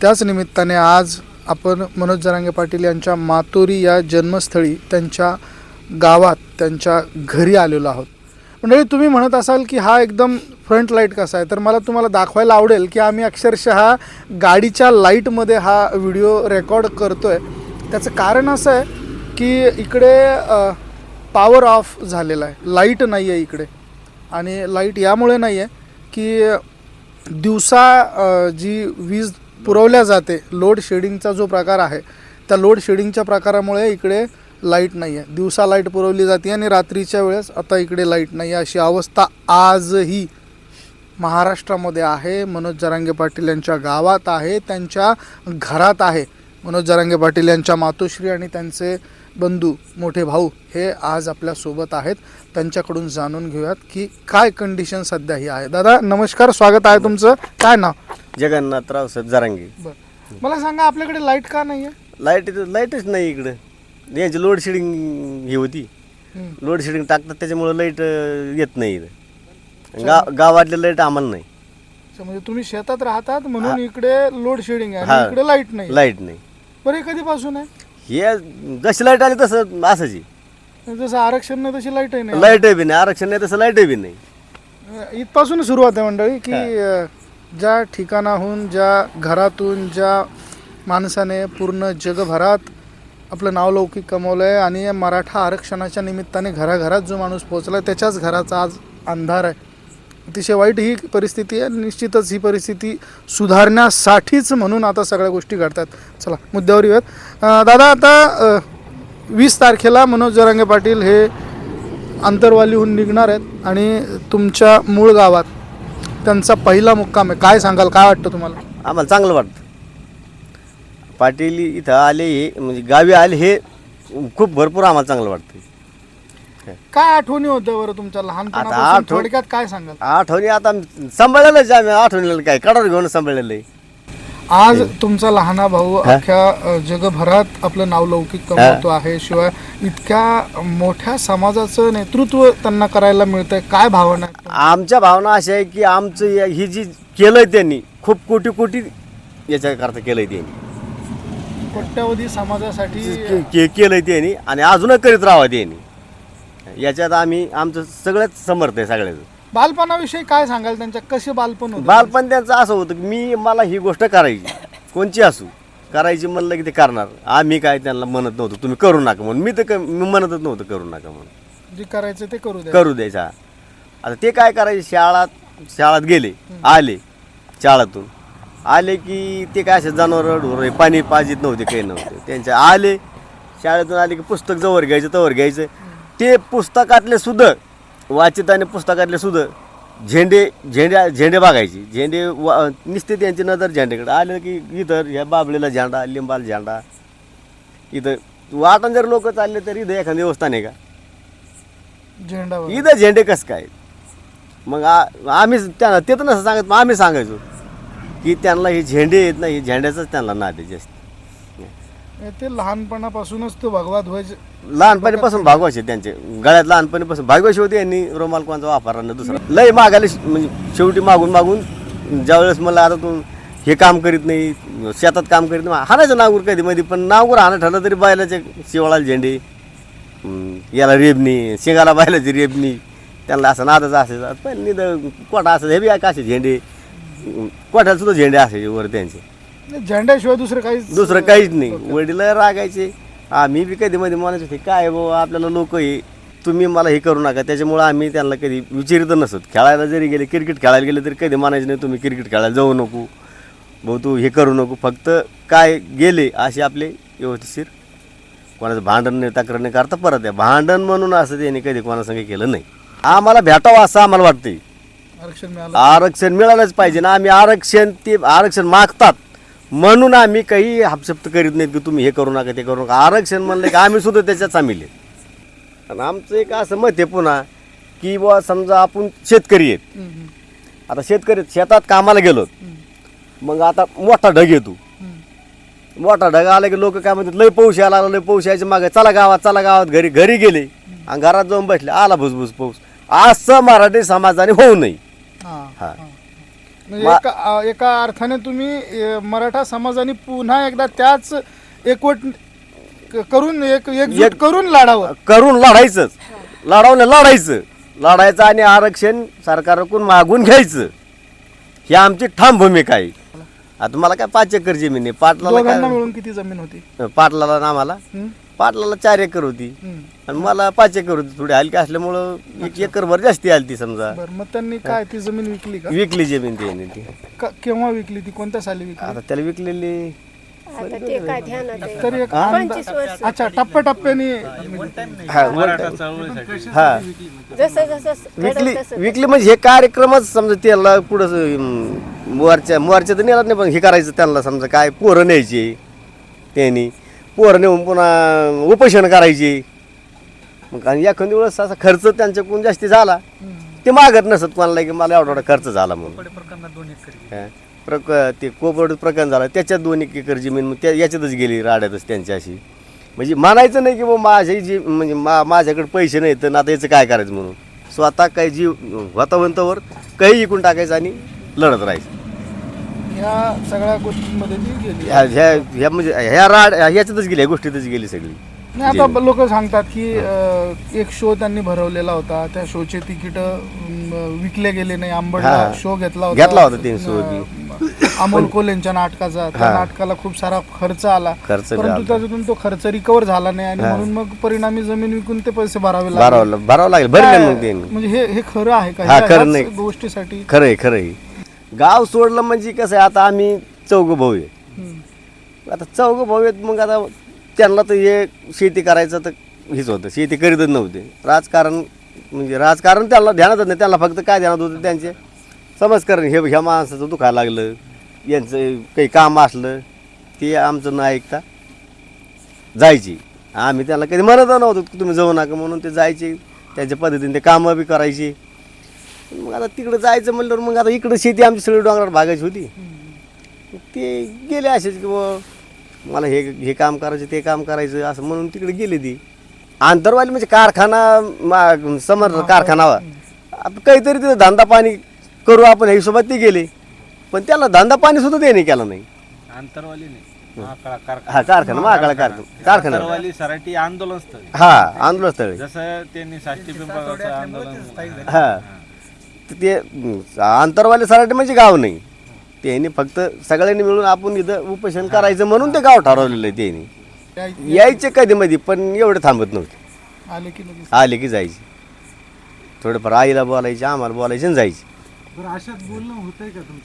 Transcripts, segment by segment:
त्याच निमित्ताने आज आपण मनोज जरांगे पाटील यांच्या मातोरी या जन्मस्थळी त्यांच्या गावात त्यांच्या घरी आलेलो आहोत. मंडळी तुम्ही म्हणत असाल की हा एकदम फ्रंट लाइट कसा आहे? तर मला तुम्हाला दाखवायला आवडेल की आम्ही अक्षरशः गाडीच्या लाईटमध्ये हा व्हिडिओ रेकॉर्ड करतो आहे त्याचं कारण असं आहे की इकडे पॉवर ऑफ झालेला आहे. लाइट नाही आहे इकडे. आणि लाइट यामुळे नाही आहे की दिवसा जी वीज पुरवल्या जाते. लोड शेडिंगचा जो प्रकार आहे त्या लोड शेडिंगच्या प्रकारामुळे इकडे लाइट नाही आहे दिवसा लाइट पुरवली जाते आणि रात्रीच्या वेळेस आता इकडे लाइट नाही आहे अशी अवस्था आजही महाराष्ट्रामध्ये आहे. मनोज जरांगे पाटील यांच्या गावात आहे त्यांच्या घरात आहे. मनोज जरांगे पाटील यांच्या मातोश्री आणि त्यांचे बंधू मोठे भाऊ हे आज आपल्यासोबत आहेत. त्यांच्याकडून जाणून घेऊयात की काय कंडिशन सध्या ही आहे. दादा नमस्कार स्वागत आहे तुमचं. काय नाव? जगन्नाथराव जरांगी. बरं. मला सांगा आपल्याकडे लाइट का नाही आहे लाइट लाईटच नाही इकडं. यांची लोड शेडिंग ही होती. हम्म. लोड शेडिंग टाकतात त्याच्यामुळं लाइट येत नाही गाव गावातले लाइट आम्हाला नाही. अच्छा, म्हणजे तुम्ही शेतात राहतात म्हणून इकडे लोड शेडिंग आहे हा. आणि इकडे लाइट नाही. लाइट नाही. बरं हे कधीपासून आहे? हे जशी लाइट आली तसं आहे. जसं आरक्षण नाही तशी लाईटही नाही. लाइट बी नाही. आरक्षण नाही तसं लाइट बी नाही. इथपासून सुरुवात आहे मंडळी की अ, ज्या ठिकाणाहून ज्या घरातून ज्या माणसाने पूर्ण जगभरात आपलं नावलौकिक कमवलं आहे आणि या मराठा आरक्षणाच्या निमित्ताने घराघरात जो माणूस पोहोचला आहे त्याच्याच घराचा आज अंधार आहे. अतिशय वाईट ही परिस्थिती आहे. निश्चितच ही परिस्थिती सुधारण्यासाठीच म्हणून आता सगळ्या गोष्टी घडतात. चला मुद्द्यावर येऊयात. दादा आता वीस तारखेला मनोज जरांगे पाटील हे अंतरवालीहून निघणार आहेत आणि तुमच्या मूळ गावात त्यांचा पहिला मुक्काम आहे. काय सांगाल? काय वाटतं तुम्हाला? आम्हाला चांगलं वाटतं. पाटील इथं आले हे म्हणजे गावी आले हे खूप भरपूर आम्हाला चांगलं वाटतं. काय आठवणी होत्या बरं तुमच्या लहानपणापासून? आठव- थोडक्यात काय सांगाल? आठवणी आता सांभाळलेलंच आम्ही. आठवणीला काय? कडार घेऊन सांभाळलेलं आहे. आज तुमचा लहाना भाऊ अख्ख्या जगभरात आपलं नाव लौकिक कमवतो आहे. शिवाय इतक्या मोठ्या समाजाचं नेतृत्व त्यांना करायला मिळतंय. काय भावना? आमच्या भावना अशा आहे की आमचं या- ही जी केलंय त्यांनी खूप कोटी कोटी याच्याकरता केलंय त्यांनी. कोट्यावधी समाजासाठी केलंय त्यांनी आणि अजूनही करीत राहावं त्यांनी. याच्यात आम्ही आमचं सगळ्यात समर्थ आहे सगळ्याचं. बालपणाविषयी काय सांगाल त्यांच्या? कसे बालपण होतं? बालपण त्यांचं असं होतं की मी मला ही गोष्ट करायची. कोणची असू? करायची म्हणलं की ते करणार. आम्ही काय त्यांना म्हणत नव्हतो. तुम्ही करू नका म्हणून. मी तर क- मी म्हणतच नव्हतं करू नका म्हणून. जे करायचं ते करू द्या. करू द्यायचा आता ते काय करायचे? शाळात शाळात गेले आले शाळातून. आले की ते काय असे जनावर ढोर पाणी पाजित नव्हते काही नव्हते. त्यांचे आले शाळेतून आले की पुस्तक जवळ घ्यायचं तवर घ्यायचं. ते पुस्तकातले सुद्धा वाचित आणि पुस्तकातले सुद्धा झेंडे झेंडे झेंडे बघायचे. झेंडे वा निसते त्यांची नजर झेंडेकडे आले की इथं ह्या बाबळीला झेंडा लिंबाला झेंडा. इथं वाटण जर लोक चालले तर इथं एखादं देवस्थान आहे का? झेंडा. इथं झेंडे कसं काय? मग आ- आम्ही त्यांना ते तर नसं सांगत मग आम्ही सांगायचो की त्यांना हे झेंडे येत नाही झेंड्याचंच त्यांना नाद आहे जास्त. ते लहानपणापासूनच तो भगवा ध्वज लहानपणीपासून भागवायचे त्यांचे. गळ्यात लहानपणीपासून. भागवायचे होते यांनी रोमाल कोणाचा वापरला ना दुसरा. लय मागायला श- म्हणजे शेवटी मागून मागून ज्यावेळेस मला आता तू हे काम करीत नाही शेतात काम करीत नाही हाणायचं नागूर कधी मध्ये पण नागूर हाणं ठरलं तरी बायलाचे शिवाळाला झेंडे हम्म, याला रेबणी शिंगाला बायलाची रेबणी त्यांना असं नादाचं असायचं. पण निद कोटा असं हे बी काय असे झेंडे हम्म, कोट्याला सुद्धा झेंडे असायचे वर त्यांचे. झेंड्याशिवाय दुसरं काहीच दुसरं काहीच नाही. वडील रागायचे. आम्ही बी कधी मध्ये म्हणत होते काय बाबा आपल्याला लोक हे तुम्ही मला हे करू नका. त्याच्यामुळं आम्ही त्यांना कधी विचारित नसत. खेळायला जरी गेले क्रिकेट खेळायला गेले तरी कधी म्हणायचे नाही तुम्ही क्रिकेट खेळायला जाऊ नको. भाऊ तू हे करू नको. फक्त काय गेले असे आपले व्यवस्थिशीर कोणाचं भांडण नाही तक्रार नाही करता परत या. भांडण म्हणून असं त्यांनी कधी कोणासंग केलं नाही. आम्हाला भेटावं असं आम्हाला वाटतंय. आरक्षण मिळालं. आरक्षण मिळालंच पाहिजे ना. आम्ही आरक्षण ते आरक्षण मागतात. म्हणून आम्ही काही हापशप्त करीत नाहीत की तुम्ही हे करू नका ते करू नका. आरक्षण म्हणलं की आम्ही सुद्धा त्याच्यात सामील आहे आणि आमचं एक असं मत आहे पुन्हा की बुवा समजा आपण शेतकरी आहेत. आता शेतकरी शेतात कामाला गेलो मग आता मोठा ढग येतो. मोठा ढग आला की लोक काय म्हणतात लय पाऊस यायला लागला लय पाऊस यायच्या मागे. चला गावात चला गावात घरी घरी गेले. आणि घरात जाऊन बसले आला भुसभुस पाऊस. असं मराठी समाजाने होऊ नये. हा. म्हणजे मा- एका एका अर्थाने तुम्ही अ, मराठा समाजाने पुन्हा एकदा त्याच एकवट क- करून एक एकजूट एक- करून लढावं. करून लढायचंच. लढावलं लढायचं. लढायचं आणि आरक्षण सरकारकडून मागून घ्यायचं. ही आमची ठाम भूमिका आहे. आता मला काय पाच एकर जमीन आहे? पाटलाला दोघांना काय मिळून किती जमीन होती? पाटलाला ना आम्हाला? हं? पाटलाला चार एकर होती. आणि मला पाच एकर होती थोडी हलकी असल्यामुळं एक एकर भर जास्ती आली ती समजा. बरं मग त्यांनी काय ती जमीन विकली का? विकली जमीन त्याने ती. का- केव्हा विकली ती? कोणत्या साली विकली? आता त्याला विकलेली आता ते काय ध्यानात आहे. तरी एक? अंदा- पंचवीस वर्ष. अच्छा टप्प्याटप्प्याने हा हा जसं जसं विकली घडलं तसं. विकली म्हणजे हे कार्यक्रमच समजा त्याला पुढं अं, मोर्चा मोर्चा तर नेला नाही पण हे करायचं त्यांना समजा काय पोरं न्यायची त्यांनी. पोरं नेऊन पुन्हा उपोषण करायची. मग आणि एखादी वेळेस असा खर्च त्यांच्याकडून जास्ती झाला ते मागत नसत कोणाला की मला एवढा एवढा खर्च झाला म्हणून. हा. प्रक ते कोपरड प्रकरण झालं त्याच्यात दोन एक एकर जमीन मग त्या याच्यातच गेली राड्यातच त्यांची अशी. म्हणजे म्हणायचं नाही की बा माझी जी म्हणजे मा माझ्याकडे पैसे नाही तर आता याचं काय करायचं म्हणून? स्वतः काही जीव वातावरणावर काही इकून टाकायचं आणि लढत राहायचं. ह्या सगळ्या गोष्टींमध्ये ती गेली. ह्या ह्या ह्या म्हणजे ह्या राड ह्याच्यातच गेली ह्या गोष्टीतच गेली सगळी. नाही आता लोक सांगतात की अ, एक शो त्यांनी भरवलेला होता. त्या शोचे तिकीट विकले गेले नाही. आंबडला हा. शो घेतला होता. घेतला होता show. अ, अमोल कोलेंच्या नाटकाचा. त्या हा. नाटकाला खूप सारा खर्च आला. खर्च बी परंतु आला. त्याच्यातून तो खर्च रिकवर झाला नाही आणि. म्हणून मग परिणामी जमीन विकून ते पैसे भरावे लागले. भरावं भरावं लागेल. भरले मग म्हणजे हे हे खरं आहे का? हा, ह्या- खरं ह्याच नाही. गोष्टीसाठी खरं आहे खरं आहे. गाव सोडलं म्हणजे कसं आहे आता आम्ही चौघ भाऊ आहे. आता चौघ भाऊ आहेत मग आता त्यांना तर हे शेती करायचं तर हेच होतं. शेती करीतच नव्हते. राजकारण म्हणजे राजकारण त्यांना ध्यानातच नाही त्यांना फक्त काय ध्यानात होतं त्यांचे समजकारण हे ह्या माणसाचं दुखायला लागलं यांचं काही काम असलं ते आमचं न ऐकता जायची. आम्ही त्यांना कधी म्हणत नव्हतो की तुम्ही जाऊ नका म्हणून ते जायचे त्यांच्या पद्धतीने ते कामं बी करायची. मग आता तिकडं जायचं म्हणल्यावर मग आता इकडं शेती आमची सगळी डोंगरावर भागायची होती. ते गेले असेच की बुवा मला हे हे काम करायचं ते काम करायचं असं म्हणून तिकडे गेले ती. आंतरवाली म्हणजे कारखाना मा- समर कारखाना आता काहीतरी तिथं धंदा पाणी करू आपण ह्या हिशोबात ते गेले. पण त्याला धंदा पाणी सुद्धा त्याने केला नाही. आंतरवाली नाही. कारखाना. हा कारखाना महाकाळा कारखाना. कारखाना. सराठी आंदोलन स्थळ हा आंदोलन स्थळ जसं त्यांनी आंदोलन हा. ते आंतरवाले सराटे म्हणजे गाव नाही. त्यांनी फक्त सगळ्यांनी मिळून आपण इथं उपोषण करायचं म्हणून ते गाव ठरवलेलं आहे त्यांनी. त्या- यायचे कधी मध्ये पण एवढे थांबत नव्हते. आले की आले की जायचे. थोडंफार आईला बोलायचे आम्हाला बोलायचे आणि जायचे.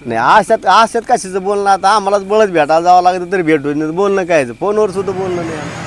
नाही आशात आशात कशाचं बोलणं? आता आम्हालाच बळच भेटायला जावं लागतं तरी भेटू नाही बोलणं काय? फोनवर सुद्धा बोलणं नाही.